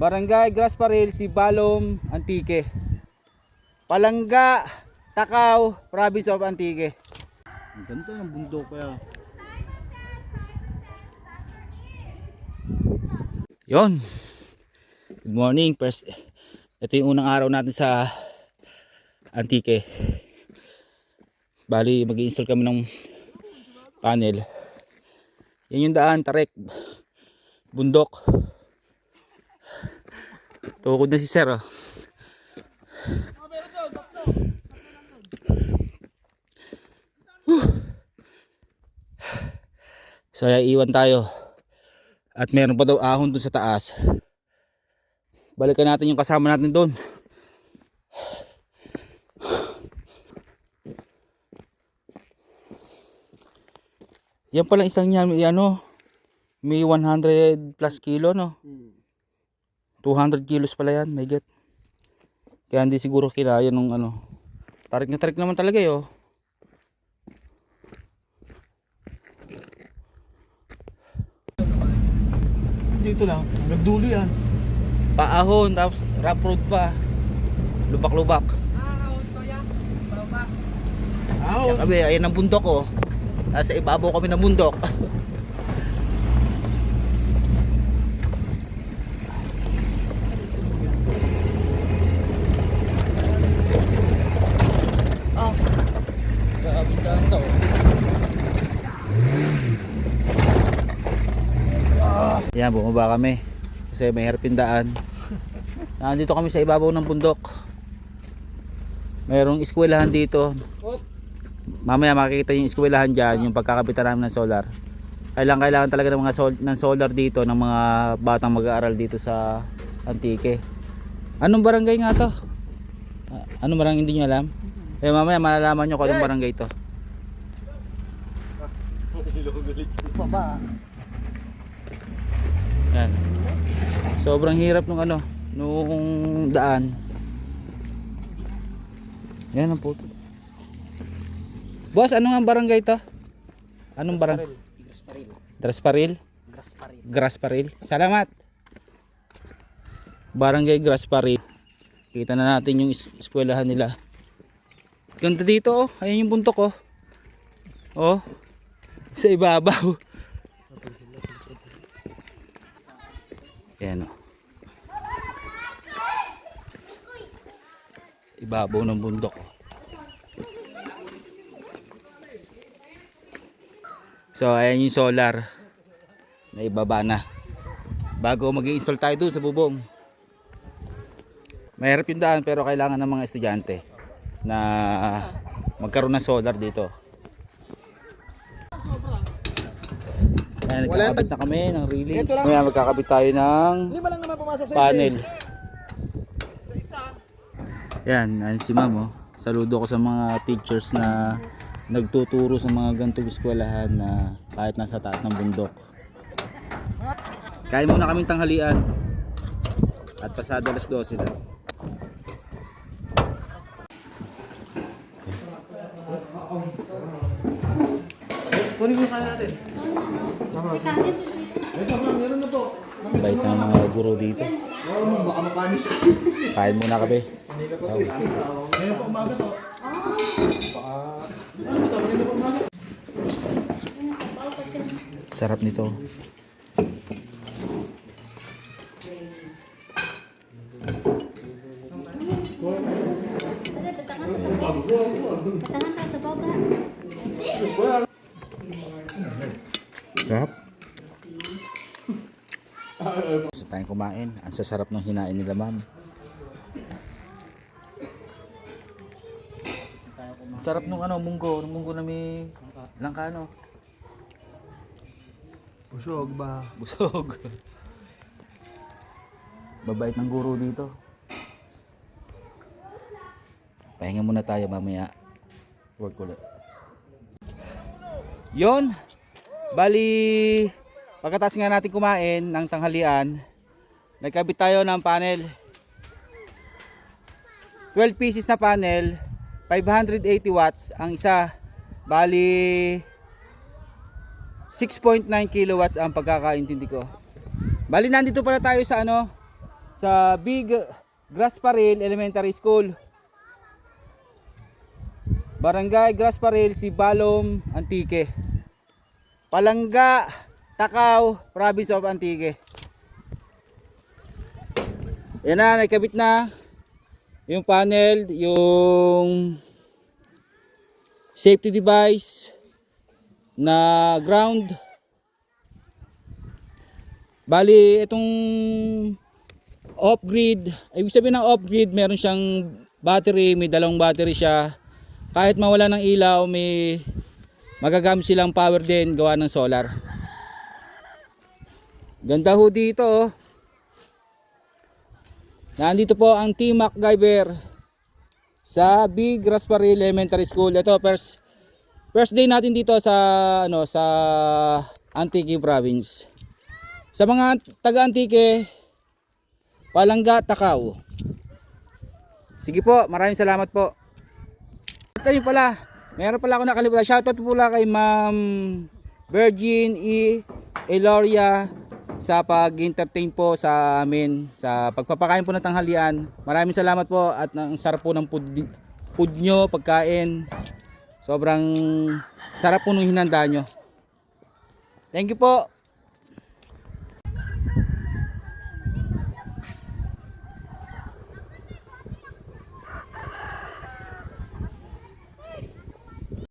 Barangay Grasparil, Sibalom, Antique. Palangga, Takaw, Province of Antique. Ang ganda ng bundok kaya. Yon. Good morning. First, ito yung unang araw natin sa Antique. Bali, mag-install kami ng panel. Yan yung daan, tarik. Bundok. Tukod na si Sir. Oh. So, iwan tayo. At meron pa daw ahon dun sa taas. Balikan natin yung kasama natin doon. Yan pala isang yan, ano, may 100 plus kilo, no? 200 kilos pala yan, may get. Kaya hindi siguro kilaya nung ano. Tarik na tarik naman talaga eh, oh. Dito lang, nagdulo yan. Paahon, tapos rough road pa. Lubak-lubak. Aw, Kaya kami, ayan ang bundok, oh. Nasa ibabaw kami ng bundok. Yan, bumaba kami. Kasi may harapin daan. Nandito kami sa ibabaw ng bundok. Merong eskwelahan dito. Mamaya makikita yung eskwelahan dyan, yung pagkakabitan namin ng solar. Kailangan kailangan talaga ng mga sol ng solar dito ng mga batang mag-aaral dito sa Antique. Anong barangay nga to? Ah, anong barangay hindi nyo alam? Eh mamaya malalaman nyo kung anong barangay to. baba. Yan. Sobrang hirap nung ano, nung daan. Yan ang puto. Boss, ano nga barangay to? Anong barangay? Grasparil. Grasparil? Grasparil. Grasparil. Salamat. Barangay Grasparil. Kita na natin yung eskwelahan nila. Ganda dito oh. Ayan yung buntok oh. Oh. Sa ibabaw. Ayan oh. Ibabaw ng bundok. So ayan yung solar na ibaba na. Bago mag-install tayo doon sa bubong. Mahirap yung daan pero kailangan ng mga estudyante na magkaroon ng solar dito. Ayan, Wala nagkakabit na kami ng. Ito lang. Ngayon magkakabit tayo ng Lima lang naman pumasok sa panel. Yan, ayan si ma'am oh. Saludo ko sa mga teachers na nagtuturo sa mga ganitong eskwelahan na kahit nasa taas ng bundok. Kain muna kaming tanghalian. At pasado alas 12 na. Kunin mo kaya natin. Ito ma'am, meron na po. Bait ng mga guro dito. Baka mapanis. Kain muna po. Kanina po umaga to. Sarap nito. Katangan tayo sa baba. Sarap. Gusto tayong kumain. Ang sasarap ng hinain nila ma'am. Sarap nung ano, munggo. Nung munggo na may langkano. Busog ba? Busog. Babait ng guro dito. Pahinga muna tayo mamaya. Work ulit. Yon. Bali, pagkatas nga natin kumain ng tanghalian, nagkabit tayo ng panel. 12 pieces na panel, 580 watts ang isa. Bali, 6.9 kilowatts ang pagkakaintindi ko. Bali nandito pala tayo sa ano sa Big Grasparil Elementary School. Barangay Grasparil, Sibalom, Antique. Palangga, Takaw, Province of Antique. Yan na, nakabit na yung panel, yung safety device na ground. Bali, itong off-grid, ibig sabihin ng off-grid, meron siyang battery, may dalawang battery siya. Kahit mawala ng ilaw, may magagamit silang power din gawa ng solar. Ganda ho dito oh. Nandito po ang Team MacGyver sa Big Rasparil Elementary School. Ito first first day natin dito sa ano sa Antique Province. Sa mga taga Antique, Palangga, Takaw. Sige po, maraming salamat po. At ayun pala, meron pala ako nakalimutan. Shoutout po pala kay Ma'am Virgin E. Eloria sa pag-entertain po sa amin sa pagpapakain po ng tanghalian. Maraming salamat po at ang sarap po ng food, food nyo, pagkain. Sobrang sarap po nung hinanda nyo. Thank you po.